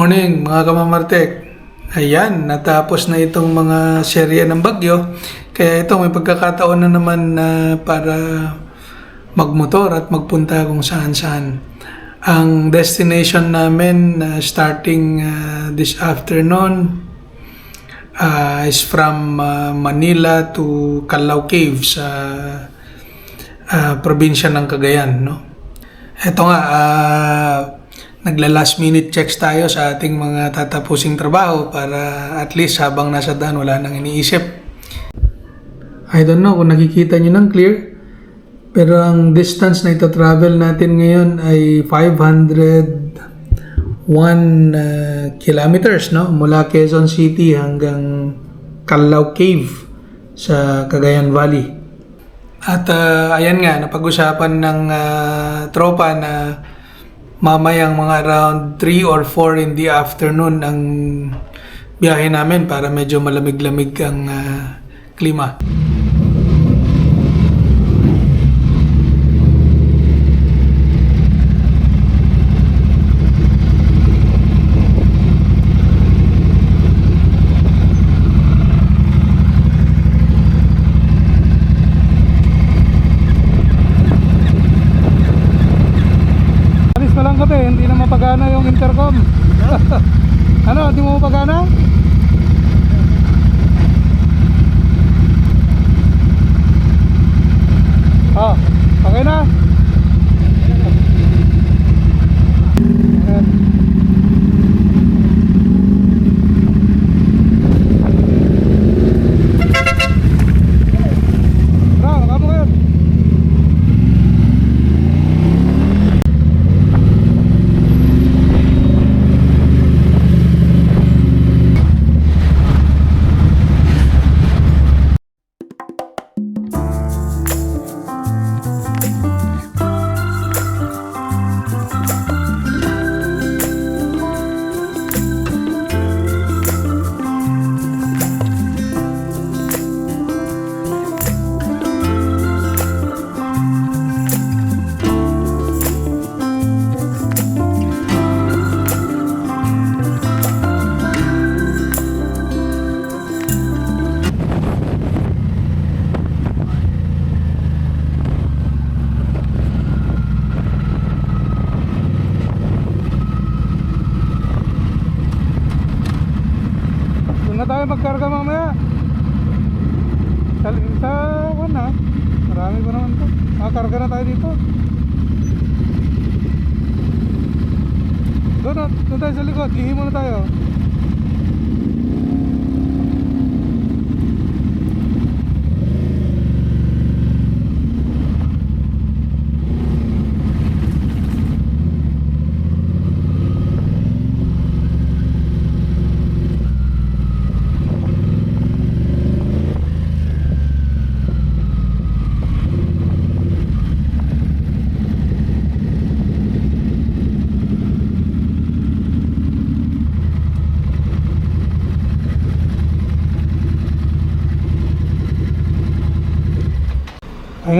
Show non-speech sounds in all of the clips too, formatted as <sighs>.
Morning mga kamamartek. Ayan, natapos na itong mga serye ng bagyo. Kaya ito may pagkakataon na naman na para magmotor at magpunta kung saan saan. Ang destination namin uh, starting uh, this afternoon uh, is from uh, Manila to Calao Cave sa uh, probinsya ng Cagayan. No? Ito nga, ah, nagla last minute checks tayo sa ating mga tatapusing trabaho para at least habang nasa daan wala nang iniisip. I don't know kung nakikita nyo ng clear, pero ang distance na ito travel natin ngayon ay 501 uh, kilometers no? mula Quezon City hanggang Calao Cave sa Cagayan Valley. At ah, ayan nga, napag-usapan ng ah, tropa na mamayang mga around 3 or 4 in the afternoon ang biyahe namin para medyo malamig-lamig ang ah, klima. Alis na lang kami, hindi na mapagana yung intercom. Ano, hindi mo mapagana? Ah, okay na?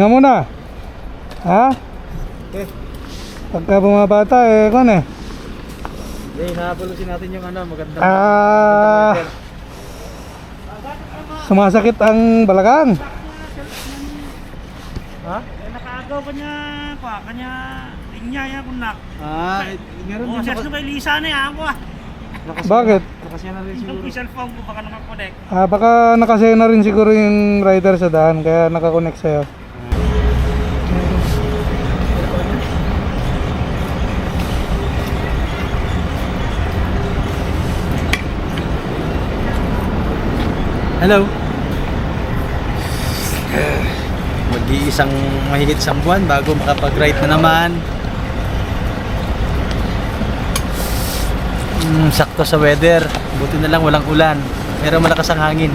Pahinga muna. Ha? Okay. Pagka bumabata eh, kon eh. Okay, nakapulusin natin yung ano, magandang Ah, sumasakit ang balakang. Ha? Nakagaw kanya, pa, kanya, linya ya kunak. Ah, eh, meron Oh, din siya sa kay Lisa na yan ako ah. Bakit? Nakasya na rin Yung siguro. cellphone ko baka naman connect. Ah, baka nakasaya na rin siguro yung rider sa daan kaya nakakonect sa'yo. Hello. <sighs> Mag-iisang mahigit isang buwan bago makapag-ride na naman. Mm, sakto sa weather. Buti na lang walang ulan. Pero malakas ang hangin.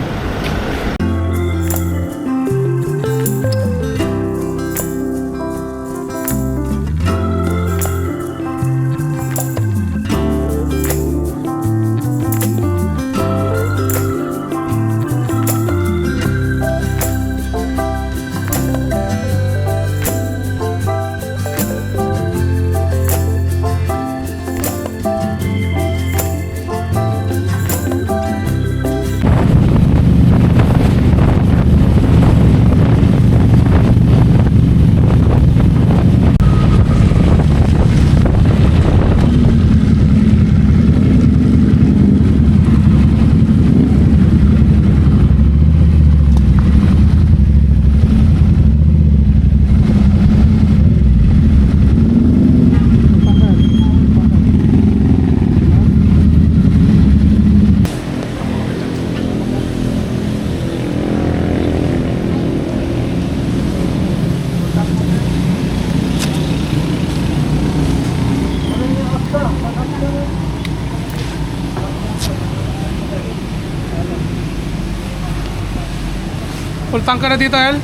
Full tank ka na dito, El?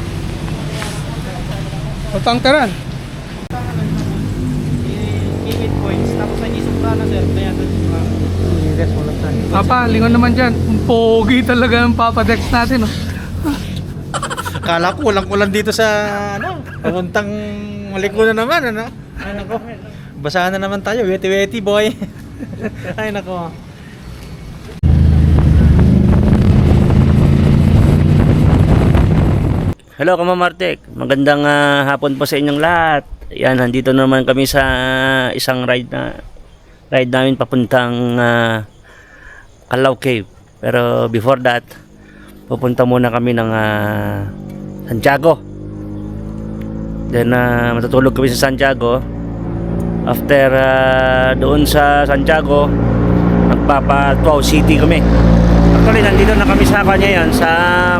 Full tank ka. Gimit points, tapos nag-isubra na sir, kaya tayo. Papa, lingon naman dyan. Ang Pogi talaga ng Papa Dex natin, oh. Akala ko walang-ulan dito sa ano, papuntang maliko na naman ano. Ay nako. Basahan na naman tayo, weti-weti boy. <laughs> Ay nako. Hello Kamamartek, magandang ah, hapon po sa inyong lahat. Yan, nandito naman kami sa isang ride na ride namin papuntang uh, Calao Cave. Pero before that, pupunta muna kami ng ah, Santiago. Then ah, matutulog kami sa Santiago. After ah, doon sa Santiago, magpapa Tuaw City kami. Actually, nandito na kami sa kanya yan, sa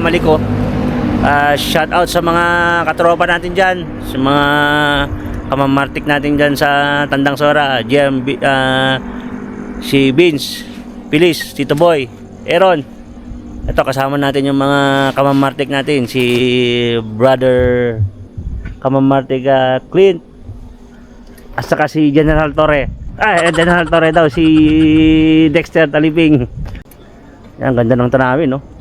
Maliko. Ah, shout out sa mga katropa natin dyan, sa mga kamamartik natin dyan sa Tandang Sora, GM, ah, si Vince, Pilis, Tito Boy, Aaron. Ito kasama natin yung mga kamamartik natin, si brother kamamartik ah, Clint, at saka si General Torre. Ah, eh, General Torre daw, si Dexter Taliping. Yan, ganda ng tanawin, no?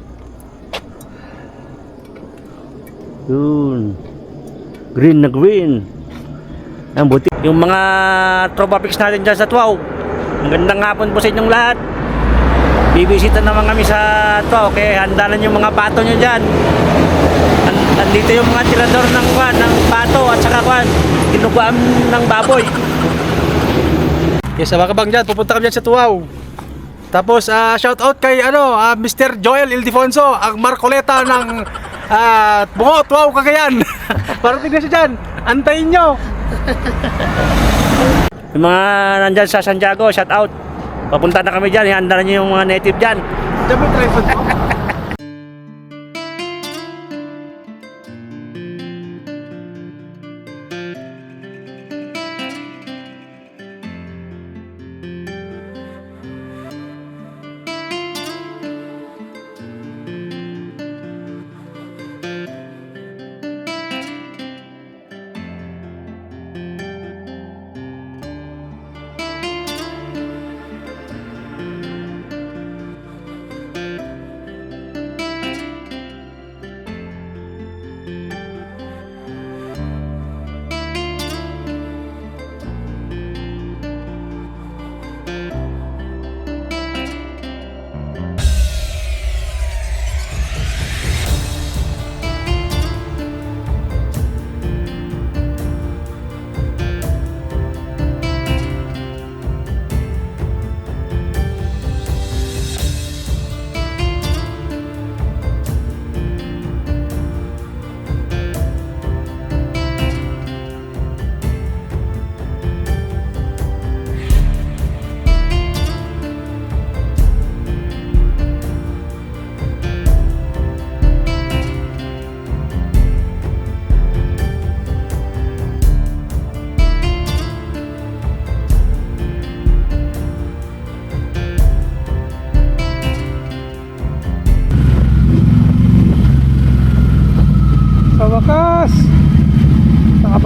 Yun. Green na green. Ang buti. Yung mga tropa pics natin dyan sa Tuaw. Magandang hapon po sa inyong lahat. Bibisita naman kami sa Tuaw. Kaya handa na yung mga pato nyo dyan. An- Andito yung mga tirador ng kwan, ng pato at saka kwan, tinuguan ng baboy. Yes, mga kabang dyan, pupunta kami dyan sa Tuaw. Tapos ah, shout out kay ano, ah, Mr. Joel Ildefonso, ang Marcoleta ng ah, Bungo, Tuaw, Cagayan. <laughs> Parating na siya dyan. Antayin nyo. Yung mga nandyan sa Santiago, shout out. Papunta na kami dyan, handa na nyo yung mga native dyan. Diyan mo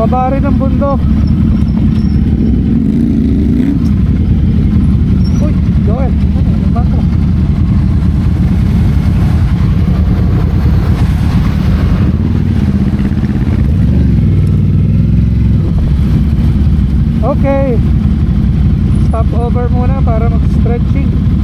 nakababa rin ng bundok. Uy, Joel, ano? Okay. Stop over muna para mag-stretching. Ah.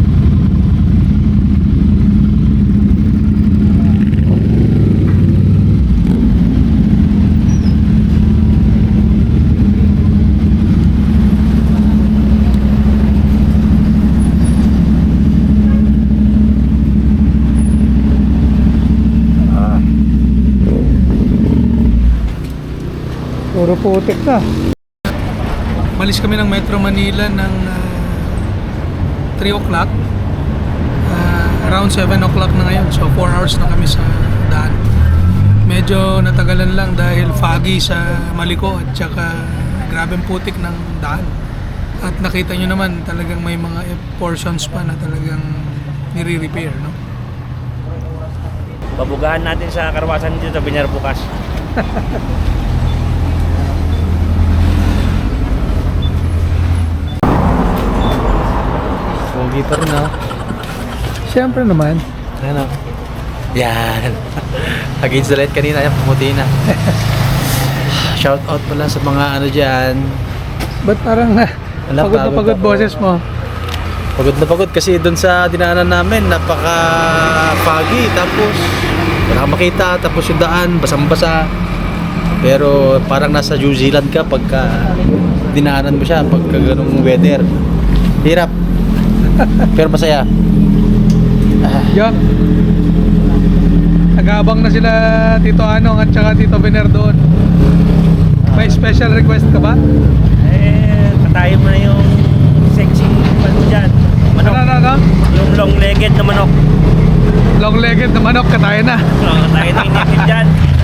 Puro putik na. Malis kami ng Metro Manila ng ah, 3 o'clock. Ah, around 7 o'clock na ngayon. So 4 hours na kami sa daan. Medyo natagalan lang dahil foggy sa Maliko at saka grabeng putik ng daan. At nakita nyo naman talagang may mga portions pa na talagang nire-repair. No? Pabugahan natin sa karawasan dito sa Binyar bukas. <laughs> Pogi pa rin, ha? Siyempre naman. Ano? Yan. <laughs> Against the light kanina, yan, pumuti na. <laughs> Shout out pala sa mga ano dyan. Ba't parang na, Wala, pagod na pagod boses mo? Pagod na pagod kasi doon sa dinaanan namin, napaka foggy. Tapos, wala kang makita. Tapos yung daan, basang-basa. Pero parang nasa New Zealand ka pagka dinaanan mo siya pagka ganung weather. Hirap. Pero masaya. Yuck. Nag-aabang na sila Tito Anong at saka Tito Bener doon. May special request ka ba? Eh, patayin mo na yung sexy ano dyan. Ano, Manok. ano, ano? Yung long-legged na manok. Long-legged na manok, katayan na. Oh, tayo na inipin dyan. <laughs>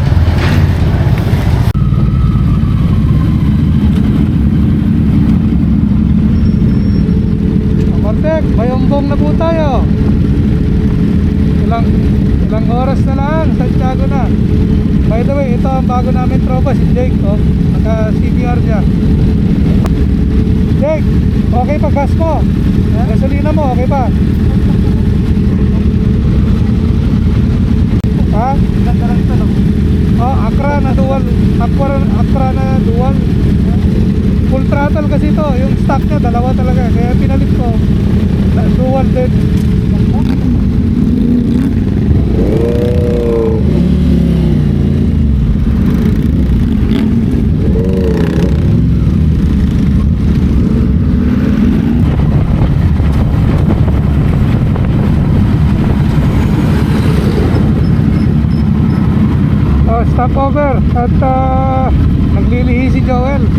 Martek, may umbong na po tayo. Ilang, ilang oras na lang, Santiago na. By the way, ito ang bago namin tropa, si Jake. Oh. Naka-CPR siya. Jake, okay pa gas mo? Gasolina mo, okay pa? Ha? Oh, Akra na dual. Akra, Akra na dual. Full throttle kasi to. Yung stock niya, dalawa talaga. Kaya pinalit ko. Dual din. Oh, stop over at ah, naglilihi si Joel.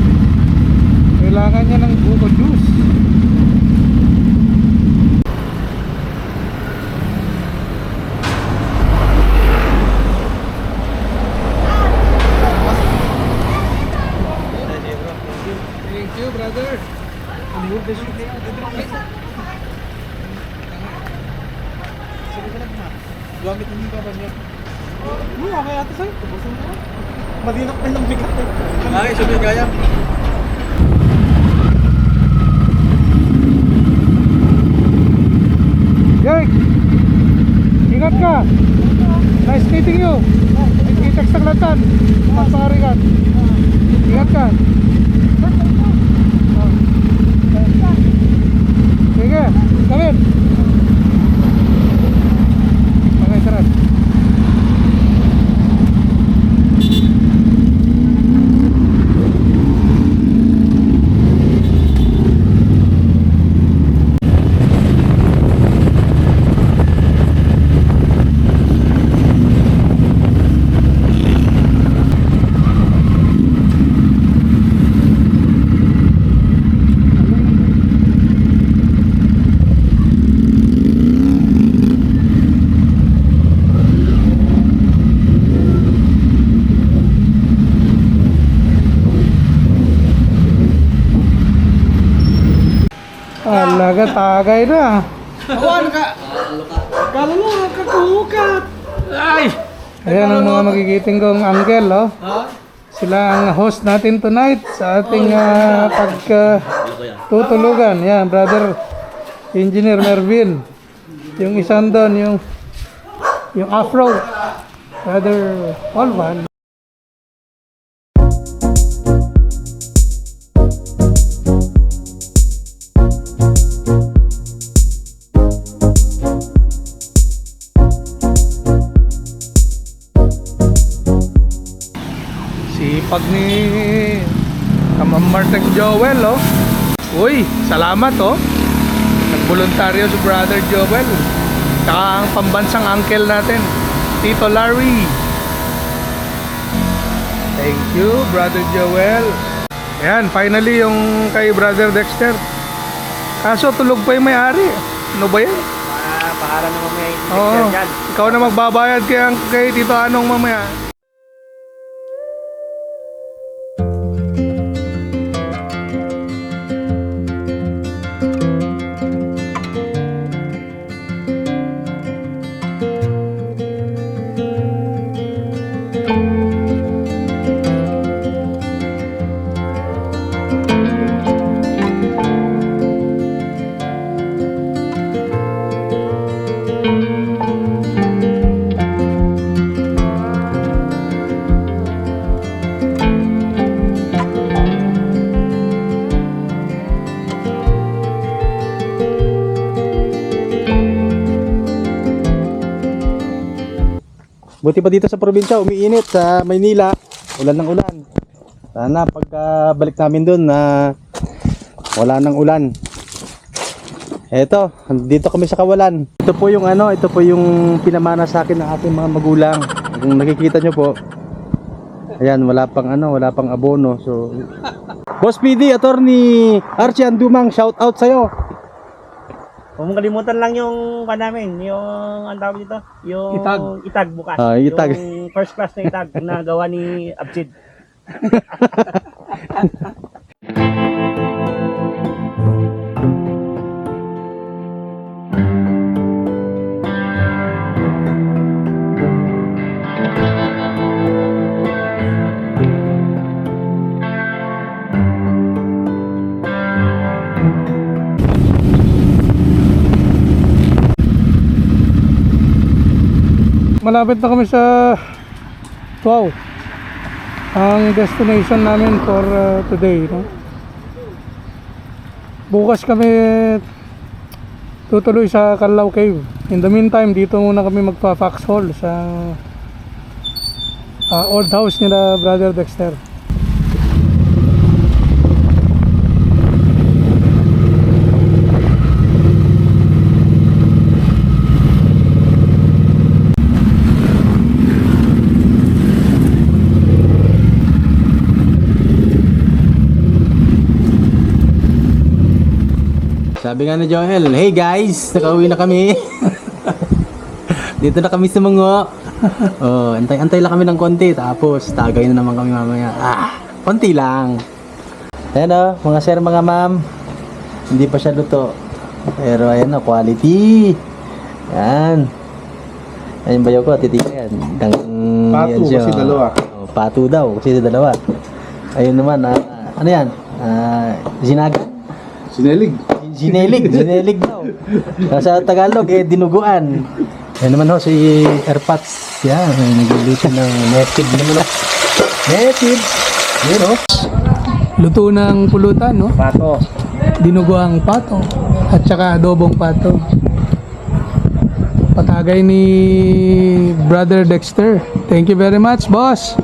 Kailangan niya ng buko juice. Thank you, brother. Gamit mo ka ba niya? Oo, okay ate sa'yo. Tubusin mo. Madinak pa ng bigat eh. Ay, sabi kaya. Jake! Ingat ka! Nice meeting you! Kita sa Klatan. Masarigan. Ingat ka! Oh. Sige, gawin! Okay, tara. Tagay na. Awan ka! Kalulungan ka kumukat! Ay! Ayan ang mga magigiting kong uncle, oh. Sila ang host natin tonight sa ating uh, pagkatutulugan. Yan, brother Engineer Mervin. Yung isang doon, yung yung afro. Brother Olvan. Sipag ni Kamang Martek Joel, oh. Uy, salamat, oh. Nagboluntaryo si Brother Joel. Tsaka ang pambansang uncle natin, Tito Larry. Thank you, Brother Joel. Yan, finally yung kay Brother Dexter. Kaso tulog pa yung may-ari. Ano ba yan? Ah, paharan naman may Oo. dyan. Ikaw na magbabayad kay, kay Tito Anong mamaya. Buti pa dito sa probinsya, umiinit. Sa Maynila, ulan ng ulan. Sana pagka balik namin doon na wala ng ulan. Eto, dito kami sa kawalan. Ito po yung ano, ito po yung pinamana sa akin ng aking mga magulang. Kung nakikita nyo po, ayan, wala pang ano, wala pang abono. So, Boss PD, attorney Archie Andumang, shout out sa'yo. Huwag mong kalimutan lang yung pa namin, yung ang tawag dito, yung Itag. itag bukas. Ah, itag. Yung first class na itag na gawa ni Absid. <laughs> Malapit na kami sa Wow. Ang destination namin for uh, today, no? Bukas kami tutuloy sa Calao Cave. In the meantime, dito muna kami magpa-fax hall sa uh, old house nila Brother Dexter. Sabi nga ni Joel, hey guys, nakauwi na kami. <laughs> Dito na kami sa mga. Oh, antay-antay lang kami ng konti tapos tagay na naman kami mamaya. Ah, konti lang. Ayan o, mga sir, mga ma'am. Hindi pa siya luto. Pero ayan o, quality. Yan. Ayun bayaw ko, titigan. Dang, Pato, yan kasi dalawa. Oh, pato daw, kasi dalawa. Ayun naman, ah, ano yan? Ah, zinagan? Sinelig. Sinelig, sinelig daw. Sa Tagalog, eh, dinuguan. Yan naman ho, si Airpods. Yan, nagluluto ng native naman ho. Native. Yun ho. Luto ng pulutan, no? Pato. Dinuguang pato at saka adobong pato. Patagay ni Brother Dexter. Thank you very much, boss.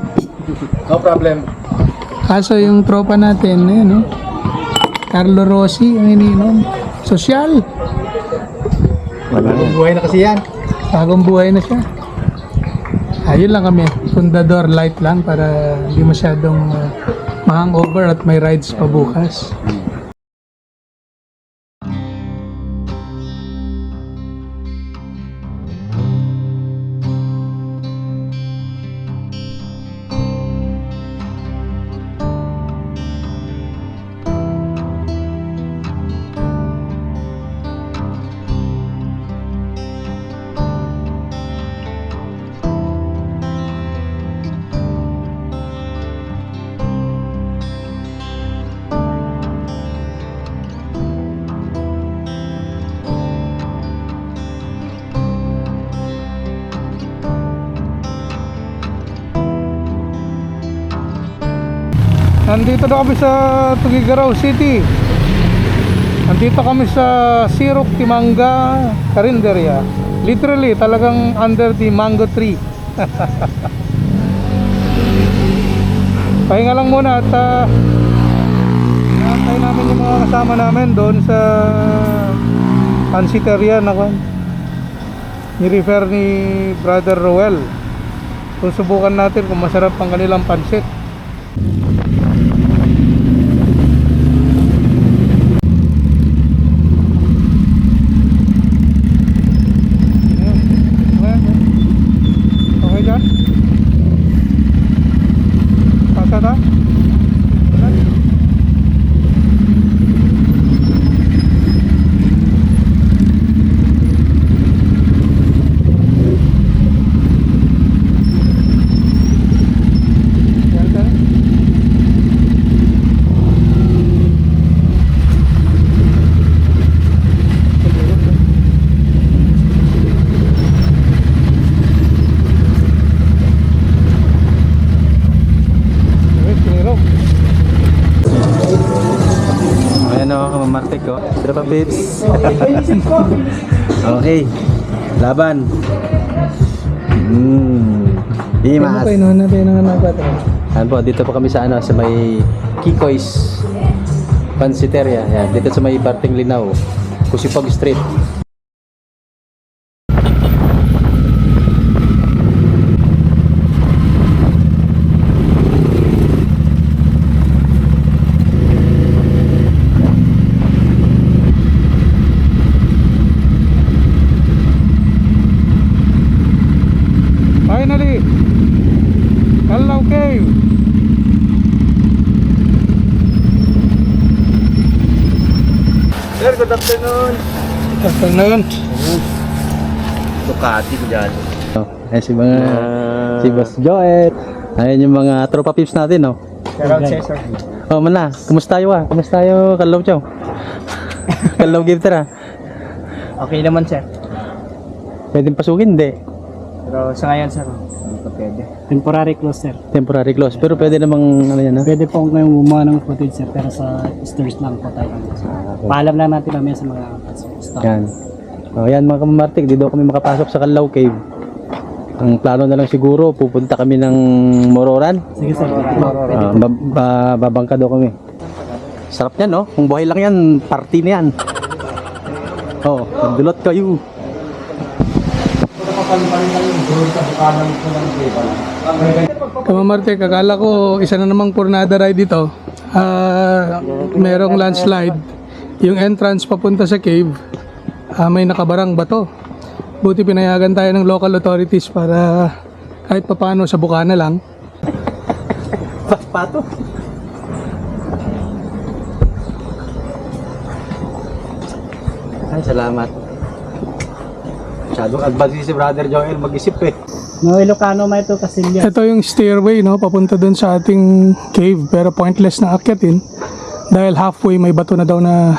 No problem. Kaso yung tropa natin, ayun, no? Carlo Rossi, ang ininom. Sosyal. Wala yan. Buhay na kasi yan. Bagong buhay na siya. Ayun lang kami. Fundador light lang para hindi masyadong uh, ma-hangover at may rides pa bukas. Nandito na kami sa Tugigaraw City. Nandito kami sa Sirok Timanga Carinderia. Literally, talagang under the mango tree. <laughs> Pahinga lang muna at uh, naantay namin yung mga kasama namin doon sa pansiteria na kwan. Ni-refer ni Brother Roel. Kung subukan natin kung masarap ang kanilang pansit. Okay dyan? Pasa na? Yan, yan. Okay, piniro. Ayan o, oh, Martek ko. Pero pa, Pips. <laughs> okay. Laban. Mm. Imas. Okay, no, natin ang natin. Ayan po, dito po kami sa ano, sa may Kikoy's Pansiteria. Ayan, dito sa may Barting Linaw, Kusipag Street. Finally! Hello, Cave! Sir, good afternoon. Afternoon. Ducati ko dyan. Oh, ayan si mga si Boss Joet. Ayan yung mga tropa pips natin, no. Shoutout sa'yo, sir. Oh, mana, kumusta tayo ah? Kumusta tayo, Kalaw Chow? <laughs> Kalaw Gifter ah. Okay naman, sir. Pwedeng pasukin, hindi. Pero sa ngayon, sir, pwede. Temporary close sir. Temporary close. Pero pwede namang, ano yan ah. Pwede po ngayong gumawa ng footage sir pero sa stores lang po tayo. Paalam lang natin mamaya sa mga staff. Yan. Oh, yan mga kamamartik, di daw kami makapasok sa Kalaw Cave. Ang plano na lang siguro, pupunta kami ng Mororan. Sige sir. Ah, ba- ba- babangka daw kami. Sarap yan, no? Kung buhay lang yan, party na yan. Oo, oh, magdulot kayo. Kamamarte, kakala ko isa na namang Pornada ride dito. Ah, merong landslide. Yung entrance papunta sa cave, ah, may nakabarang bato. Buti pinayagan tayo ng local authorities para kahit papano sa bukana lang. Pato. Ay, salamat. Masyadong advance si Brother Joel mag-isip eh. No Ilocano may ito Casillas. Ito yung stairway no, papunta dun sa ating cave pero pointless na akyatin dahil halfway may bato na daw na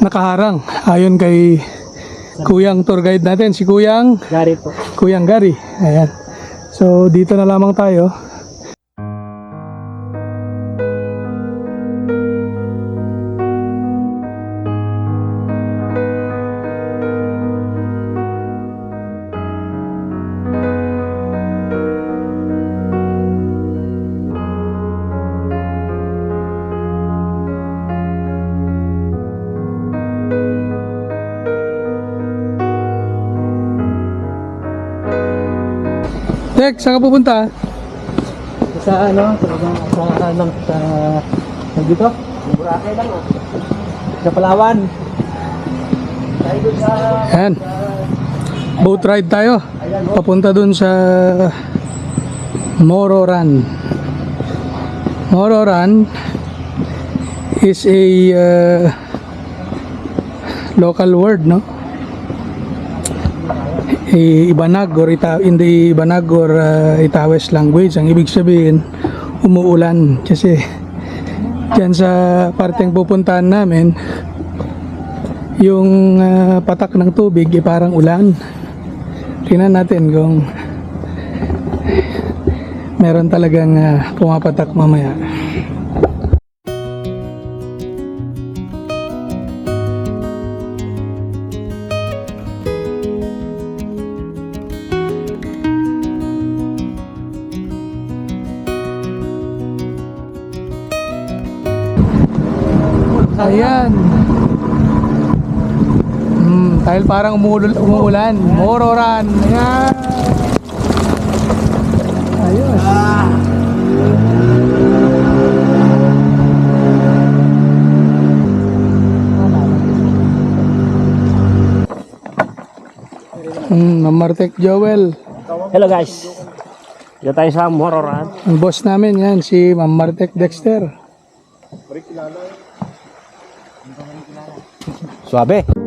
nakaharang ayon kay Kuyang tour guide natin, si Kuyang Gary po. Kuyang Gary. Ayan. So dito na lamang tayo. Saan ka pupunta? Sa ano, sa sa sa sa, sa dito? Boracay lang oh. Sa Palawan. Ayan. Boat ride tayo. Papunta dun sa Mororan. Mororan is a uh, local word, no? Ibanag or ita in the Ibanag or uh, Itawes language, ang ibig sabihin umuulan kasi dyan sa parteng pupuntahan namin yung ah, patak ng tubig ay parang ulan. Tingnan natin kung meron talagang ah, pumapatak mamaya. Parang umuul umuulan. Mororan. Ayan. Ayos. Hmm, Mamartek Joel. Hello, guys. Dito tayo sa Mororan. Ang boss namin yan, si Mamartek Dexter. Suabe.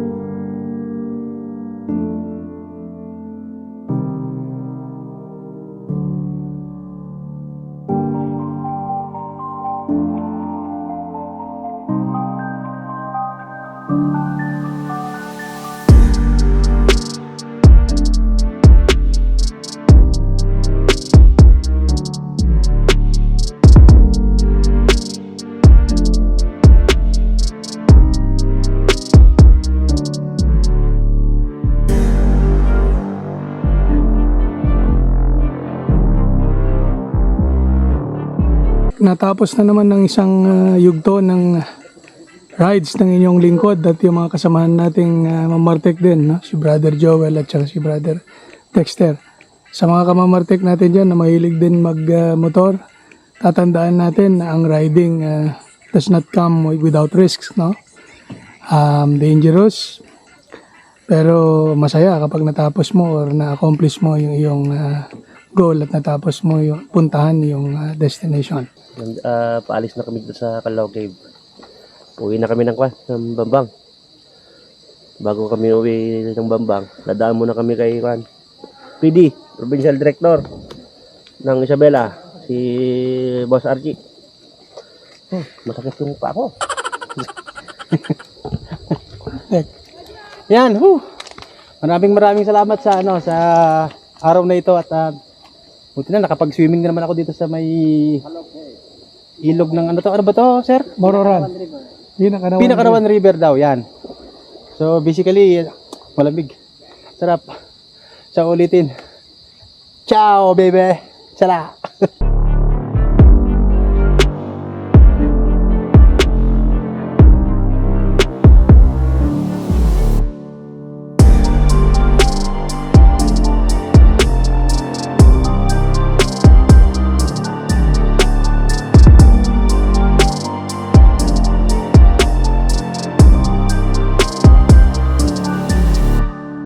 Natapos na naman ng isang ah, yugto ng rides ng inyong lingkod at yung mga kasamahan nating uh, mamartek din, no? si Brother Joel at si Brother Dexter. Sa mga kamamartek natin dyan na mahilig din mag-motor, tatandaan natin na ang riding ah, does not come without risks. No? Um, dangerous, pero masaya kapag natapos mo or na-accomplish mo yung iyong ah, goal at natapos mo yung puntahan yung ah, destination. Ah, paalis na kami sa Kalaw Cave. Uwi na kami ng kwan, ng Bambang. Bago kami uwi ng Bambang, nadaan muna kami kay kwan. PD, Provincial Director ng Isabela, si Boss Archie. Oh, masakit yung pa ako. <laughs> Yan, whew. Maraming maraming salamat sa ano sa araw na ito at uh, buti na nakapag-swimming na naman ako dito sa may ilog ng ano to, ano ba to, sir? Mororan. Pinakarawan. Pinakarawan River daw, yan. So basically, malamig. Sarap. Sa ulitin. Ciao, baby. Sala.